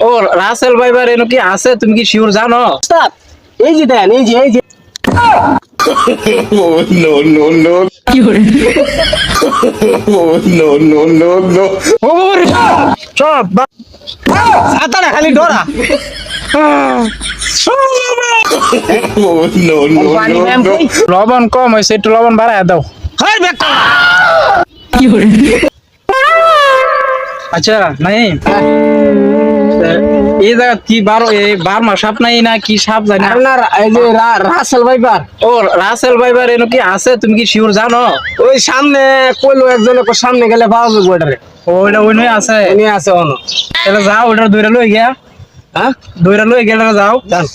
ও রাসেল ভাইবার এনো কি আছে? তুমি কি শিওর জানো? উস্তাদ এই যে দেন এই যে এই যে। Oh no no. no! Oh no no no no! ও রে চপ খালি ডরা। লবণ কম হয়েছে একটু লবণ বাড়ায় দাও। আচ্ছা নাই এই জায়গা কি বার এই বারমা সাপ নাই না কি সাপ জানি। আপনার এই যে রাসেল ভাইবার। ও রাসেল ভাইবার এনো কি আছে? তুমি কি শিওর জানো? ওই সামনে কইলো একজনে কো সামনে গেলে পাওয়া যাবে ওটারে ওইটা ওই নয় আছে। উনি আছে অন তাহলে যাও ওটা দৌড়া লই গিয়া। হ্যাঁ? দৌড়া লই গেলে যাও। যান।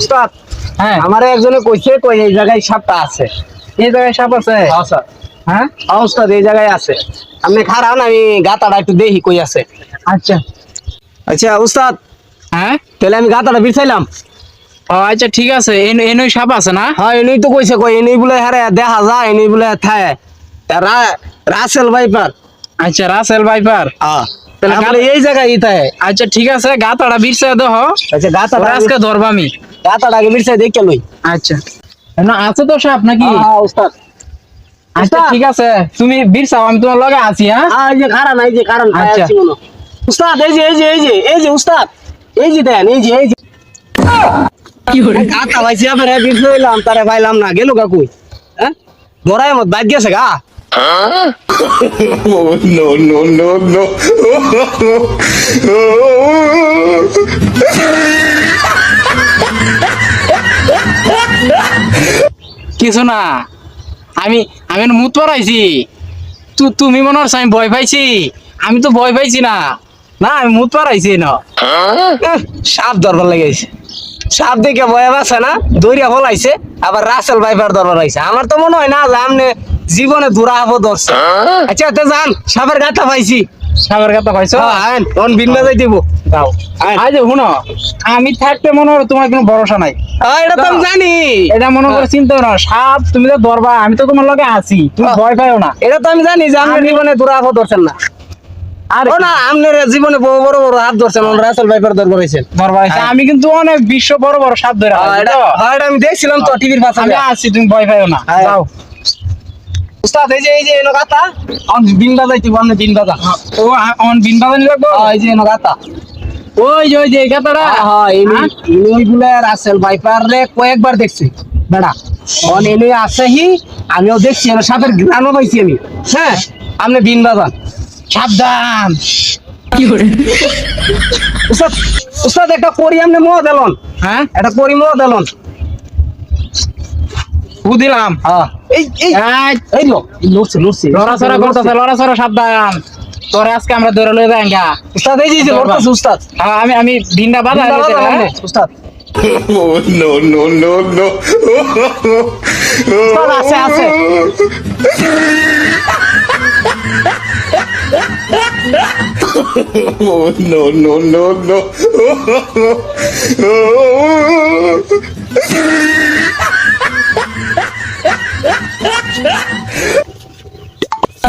উস্তাদ হ্যাঁ। আমার একজনে কইছে কই এই জায়গায় সাপটা আছে। এই জায়গায় সাপ আছে? হ্যাঁ? হ্যাঁ উস্তাদ এই জায়গায় আছে। আপনি খারান আমি গাতাটা একটু দেখি কই আছে আচ্ছা আচ্ছা উস্তাদ হ্যাঁ তাহলে আমি গাতাটা বিছাইলাম ও আচ্ছা ঠিক আছে এন এনই সাপ আছে না হ্যাঁ এনেই তো কইছে কই এনেই বলে হারে দেখা যায় এনেই বলে থায় তা রা- রাসেল ভাইপার আচ্ছা রাসেল ভাইপার হ্যাঁ তাহলে তাহলে এই জায়গায় ইতায় আচ্ছা ঠিক আছে গাতাটা বিরসা দেহ আচ্ছা গাতাটা ওরা আজকে ধরবা আমি গাতাটা আগে বিছাই দেখে লই আচ্ছা না আছে তো সাপ নাকি হ্যাঁ উস্তাদ আচ্ছা উস্তাদ। ঠিক আছে তুমি বীরসাও আমি তোমার লগে আছি হ্যাঁ? হ্যাঁ এই যে কারণ এই যে কারণ আচ্ছা। আচ্ছা উস্তাদ এই যে এই যে এই যে এই যে উস্তাদ এই যে দেন এই যে এই যে। গাতা ভাইছি আবার হ্যাঁ বিছ লইলাম তারে পাইলাম না গেল গা কই হ্যাঁ? ধরাই মত বাদ গেছে গা। Oh no no no no! কিছু না। আমি আমি মুত পড়াইছি তু তুমি মনে হচ্ছে আমি ভয় পাইছি। আমি তো ভয় পাইছি না। না আমি মুত পড়াইছি না এহ, সাপ দরবার লেগেছে সাপ দেখে ভয় আছে না দৌড়িয়া ফলাইছে আবার রাসেল ভাইপার দরবার আইছে। আমার তো মনে হয় না যে আমনে জীবনে দূরা হব ধরছে আচ্ছা তে যান সাপের গাথা পাইছি। সাগর কথা কইছো? হ্যাঁ অন বিন্না যাই দিব? দাও। আই যে শুনো আমি থাকতে মনে হয় তোমার কোনো ভরসা নাই। হ্যাঁ, এটা তো আমি জানি। এটা মনে করে চিন্তা না সাপ তুমি তো ধরবা আমি তো তোমার লগে আছি তুমি হ্যাঁ। ভয় না। এটা তো আমি জানি যে জীবনে দূরা হব ধরছেন না। জীবনে বড় বড় বড় হাত ধরছেন রাসেল ভাইপার হয়েছেন হইছে। হ্যাঁ। আমি কিন্তু অনেক বিশ্ব বড় বড় সাপ ধরে। হ্যাঁ, আমি দেখছিলাম তো টিভির পাশে। আমি আছি তুমি ভয় পাইও না। হ্যাঁ। যাও উস্তাদ এই যে এই যে এনো গাতা অন বিন বাজাই দিব আপনি বিন বাজা। ও অন বিন লাগবো হ্যাঁ, এই যে এনো গাতা ওই যে ওই যে গাতাটা? হ্যাঁ ইনি হ্যাঁ? ইনি ওইগুলা রাসেল ভাইপার রে কয়েকবার দেখছি। বেড়া অন এনে আছে হি আমিও দেখছি এর সাপের ঘ্রাণও পাইছি আমি। হ্যাঁ আপনি বিন বাজান। সাবধান। উস্তাদ উস্তাদ একটা করি আপনি মোয়া দিলন হ্যাঁ? একটা করি মোয়া দিলন দিলাম হ্যাঁ। এই এই। এই, এই লো। লড়ছে লড়ছে। লড়াচড়া করতেছে লড়াচড়া সাবধান। তোরে আজকে আমরা ধরে লয়ে যাই গা। উস্তাদ এই যে লড়তেছে উস্তাদ। হ্যাঁ, আমি আমি ভিন্ডা বাধা আপনি, উস্তাদ। no no no no! উস্তাদ আছে আছে। Oh no no no no!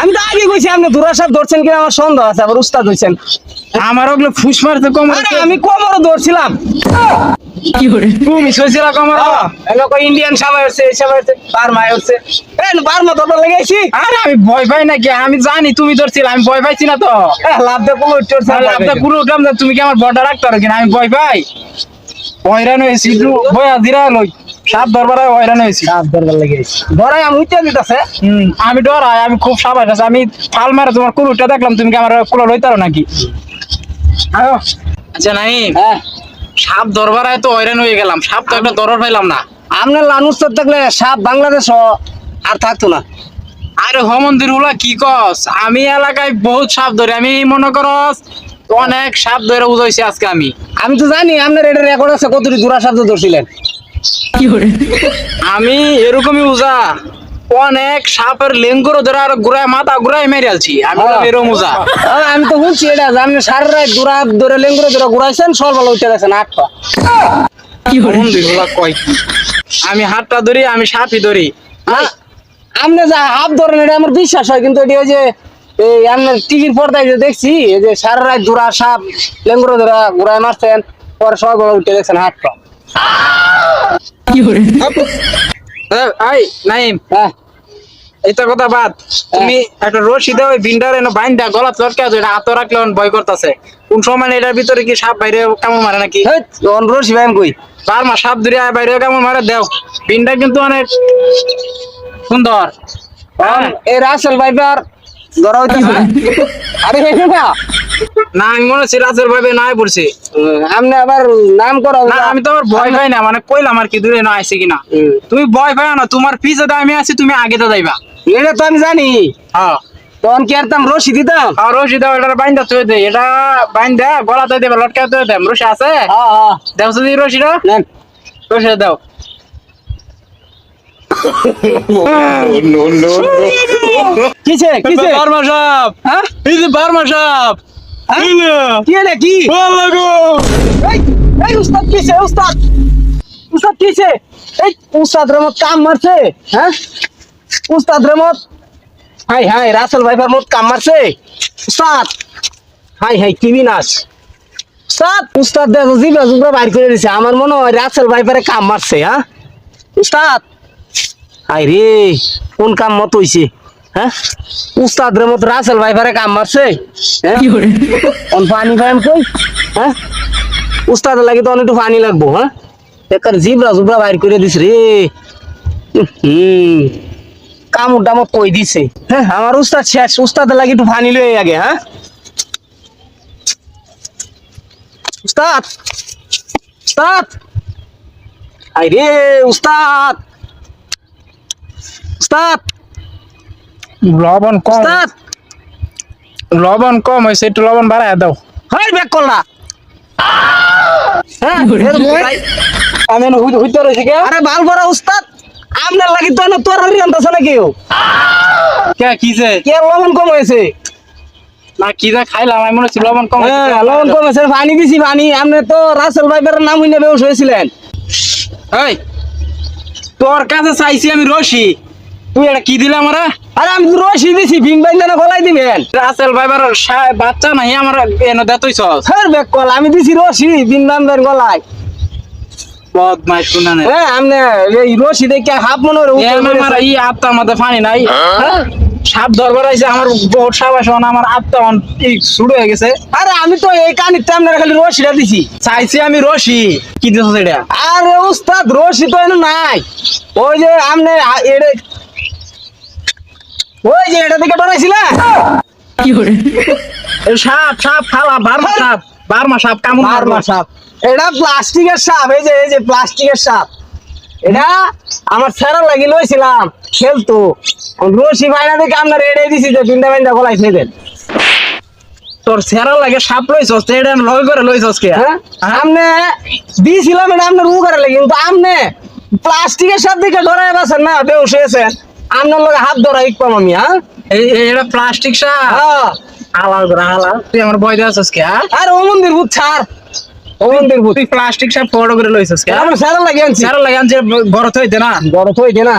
আমি তো আগে কইছি আপনি দুরাসাপ ধরছেন কিনা আমার সন্দেহ আছে আবার উস্তাদ হইছেন। আমার ওগুলো ফুস মারছে কোমরে আরে আমি কোমরও ধরছিলাম। তুমি সইছিলা কোমরে? এলোক ইন্ডিয়ান সাবাই হচ্ছে এই হচ্ছে বার্মা হচ্ছে। এই বার্মা তো লেগেছি আরে আমি ভয় পাই নাকি আমি জানি তুমি ধরছিল আমি ভয় পাইছি না তো। লাভ দে পুরো উঠছে তাহলে আপনার পুরো উঠলাম তুমি কি আমার বড়টা রাখতে পারো কিনা? আমি ভয় পাই। হয়রান হয়েছি বয়া দিরা লই। সাপ দরবারে হয়রান হয়েছি। সাপ ধরবার ধরাই আমি উঠতে দিতেছে। আমি ডরাই আমি খুব সাবাস আছে আমি ফাল মারে তোমার কুলুটা দেখলাম তুমি কি আমার কুলো লইতারো নাকি? আচ্ছা নাই হ্যাঁ। সাপ দরবারে তো হয়রান হয়ে গেলাম। সাপ তো একটা পাইলাম না। লানুস থাকলে সাপ বাংলাদেশ আর থাকতো না। আরে হ মন্দির উলা কি কস? আমি এলাকায় বহুত সাপ ধরে। আমি মনে করস অনেক সাপ ধরে উজাইছি আজকে আমি। আমি তো জানি আপনার এটা রেকর্ড আছে কতটি দূরা সাপ ধরছিলেন। আমি এরকমই উজা। অনেক সাপের লেঙ্গুর ধরে আর ঘুরায় মাথা ঘুরায় মেরে আলছি। আমি। এরো মোজা আরে আমি তো বলছি এটা যে আপনি সারা রাত দূরা ধরে লেঙ্গুরে ধরে ঘুরাইছেন সকালে উঠে গেছেন আট পা। কয়? কি? আমি হাতটা ধরি আমি সাপই ধরি। আ- আপনি যা হাফ ধরেন এটা আমার বিশ্বাস হয় কিন্তু এটা ওই যে এই আপনার টিভির পর্দায় যে দেখছি এই যে সারা রাত দূরা সাপ লেঙ্গুরে ধরে ঘুরায় মারছেন পরে সকালে উঠে গেছেন আট এই নাইম। হ্যাঁ। এটা কথা বাদ। তুমি একটা রশি দাও ওই বিন্ডার এনে বাইন্দা গলা লটকে আছে এটা হাতে রাখলে ভয় করতেছে। কোন সময় এটার ভিতরে কি সাপ বাইরে কামড় মারে নাকি? অন রশি ভাই কই? বার মা সাপ ধরে আয় বাইরে কামড় মারে দেও। বিনটা কিন্তু অনেক সুন্দর। হ্যাঁ। এই রাসেল ভাইবার ধরা হইতেছে আরে না না আমি মনে হচ্ছে রাজের ভাবে নাই পড়ছি। আপনি আবার নাম করা না আমি তো আবার ভয় পাই না মানে কইলাম আর কি দূরে না আইছে কিনা। তুমি ভয় পাই না তোমার পিছে তো আমি আছি তুমি আগে তো যাইবা। এটা তো আমি জানি। হ্যাঁ। তখন কি আর রশি দিতাম? আর রশি দাও এটা বাইন্দা তুই দে এটা বাইন্দা গলা তুই দেবে লটকা তুই দে রশি আছে? হ্যাঁ হ্যাঁ। দেও যদি রশিটা। নেন। রশি দাও. কিছে কিছে বারমা সাপ। হ্যাঁ? এই যে বারমা কি এটা কি? ভালো গো এই এই উস্তাদ কিছে উস্তাদ? উস্তাদ কিছে এই উস্তাদ রে মত কাম মারছে হ্যাঁ? উস্তাদ রে মত হাই হাই রাসেল ভাইবার মত কাম মারছে। উস্তাদ হাই হাই কি বিনাশ। উস্তাদ উস্তাদ দেখো জিবা জুবরা বাইর করে দিছে। আমার মনে হয় রাসেল ভাইবারে কাম মারছে হ্যাঁ? উস্তাদ হাই রে কোন কাম মত হইছে? হ্যাঁ? উস্তাদ রে মত রাসেল ভাইবারে কাম মারছে। হ্যাঁ? পানি ফাইম কই? হ্যাঁ? উস্তাদ লাগে তো অনেক পানি লাগবো হ্যাঁ? একার জিবরা জুবরা বাইর করে দিস রে। হুম। কামড় ডামত কই দিছে? হ্যাঁ আমার উস্তাদ শেষ। উস্তাদ লাগে একটু পানি লয়ে আগে হ্যাঁ? উস্তাদ! উস্তাদ! আই রে উস্তাদ! উস্তাদ! লবণ কম। উস্তাদ লবণ কম হয়েছে একটু লবণ বাড়ায় দাও। হাই ব্যাক করলা হ্যাঁ আমি হইতে রয়েছি কে? আরে বাল বড় উস্তাদ আপনার লাগি তো না তোর রিয়ান না কেউ কে কি যে? কে লবণ কম হয়েছে না কি যে খাইলাম আমি মনে হচ্ছে লবণ কম হয়েছে। হ্যাঁ লবণ কম হয়েছে পানি দিছি পানি। আপনি তো রাসেল ভাইবের নাম হইনে বেউস হয়েছিলেন। এই তোর কাছে চাইছি আমি রশি। তুই এটা কি দিলে আমার? আরে আমি তো রশি দিছি ভিন বাইন জানা গলাই দিবেন। রাসেল ভাইবার বাচ্চা নাই আমার এনে হ্যাঁ কল আমি দিছি রশি ভিন বাইন গলাই বদমাই শুনা নেই হ্যাঁ আপনি এই রশি দেখে হাফ মনে হয় আমার মেরেছে। আত্মা আমাদের পানি নাই। হ্যাঁ? সাপ ধরবার আইছে আমার বহুত সাপ আছে আমার আত্মা শুরু হয়ে গেছে। আরে আমি তো এই কানিতে আপনার খালি রশিটা দিছি। চাইছি আমি রশি। কি দিছ আরে উস্তাদ রশি তো এনে নাই। ওই যে আমনে এড়ে ওই যে এটা থেকে ডরাইছিলা এ সাপ সাপ খালা বারমা সাপ বারমা সাপ মারমা মারমা সাপ। এটা প্লাস্টিকের সাপ এই যে এই যে প্লাস্টিকের সাপ। এটা আমার লাগি লইছিলাম খেলতো। রশি ভাইনা দেখে আপনার এড়ে দিছি যে বাইন্দা গলাই ফেলেন তোর সেরা লাগে সাপ লইছস এটা লগে করে লইছস কে? হ্যাঁ? আমনে দিছিলাম এটা আপনার উ করে লাগি কিন্তু আমনে প্লাস্টিকের সাপ দিকে ডরাই বাসেন না বেউস হয়েছেন। আপনার লগে হাত ধরা ইকপাম আমি হ্যাঁ? এটা প্লাস্টিক সাপ হ্যাঁ। হালাল করে হালাল তুই আমার দিছস কে হ্যাঁ? আর ও মন্দির ছাড় ও মন্দির ভূত। তুই প্লাস্টিক সাপ ফটো করে লইছস কে আমার স্যারা লাগি আনছি। সেরা লাগে আনছে না। বড় তো হইতে না।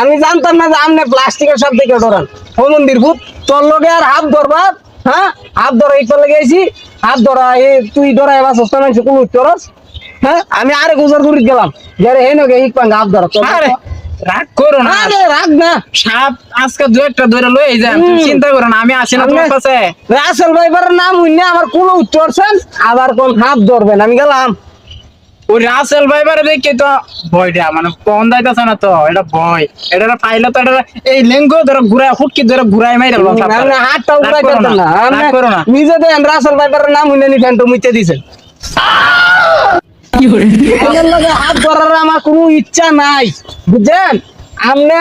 আমি জানতাম না যে আমনে প্লাস্টিকের সাপ দিকে ডরান ও মন্দির ভূত তোর লগে আর হাত ধরবার হ্যাঁ? হাত ধরা এই করলে গেছি হাত ধরা এই তুই ডরাই বাস হস্তা মানছি কোন চরস হ্যাঁ? আমি আরে গুজর করে গেলাম। যারে হেন গে ইক পাঙ্গা হাত ধরা। তোর আরে রাগ করো না। আরে রাখ না। সাপ আজকে দু একটা ধরে লই যাই চিন্তা করো আমি আছি না তোমার কাছে। রাসেল ভাইবার নাম হইনে আমার কোন আবার কোন হাত ধরবেন আমি গেলাম। ওই রাসেল ভাইবারে দেখে তো ভয়টা মানে কোন দাইতাছে না তো এটা ভয়। এটা পাইলে তো এটা এই লেঙ্গো ধরে ঘুরায় হুটকি ধরে ঘুরায় মাইরা লও হাতটা রাগ উড়াই করতাম না রাগ করো না। নিজে দেন রাসেল ভাইবার নাম হইনে নি ফ্যান্টো মুইতে দিছেন হাত ধরার আমার কোনো ইচ্ছা নাই বুঝছেন? আপনি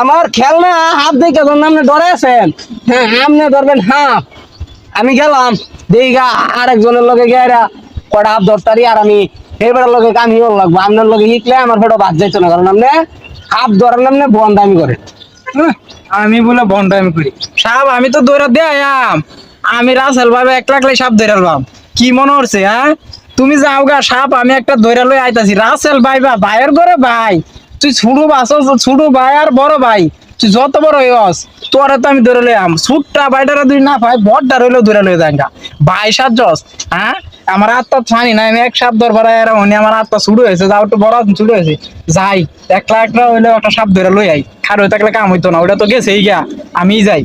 আমার খেলনা হাত দেখে ধরুন আপনি ডরেছেন হ্যাঁ আপনি ধরবেন হাফ। আমি গেলাম দিঘা আরেকজনের লগে গেরা কটা হাত ধরতারি আর আমি এবার লগে কামি লাগবো আপনার লগে হিটলে আমার ফটো বাদ যাইতো না কারণ আপনি সাপ ধরার নামে বন্দামি করে। হ্যাঁ, আমি বলে বন্ধ আমি করি। সাপ আমি তো দৌড়া দিয়ে আয়াম। আমি রাসেল ভাবে এক লাখলাই সাপ ধরালাম কি মনে হচ্ছে হ্যাঁ? তুমি যাও গা সাপ আমি একটা ধরে লই আইতাছি। রাসেল ভাই বা ভাইয়ের ঘরে ভাই। তুই ছোট বাস ছোট ভাই আর বড় ভাই। তুই যত বড় হইস, তোরে তো আমি ধরে লাম ছুটটা বাইটারা তুই না ভাই, বড়টা রইলেও ধরে লই দেখা ভাই সাত জস হ্যাঁ? আমার আত্মা ছানি না, আমি এক সাপ ধরবার আর উনি আমার আত্মা শুরু হয়েছে, যাও একটু বড় শুরু হয়েছে। যাই, একলা একলা হইলে একটা সাপ ধরে লই আই। খার থাকলে কাম হইতো না ওটা তো গেছে এই গা আমি যাই।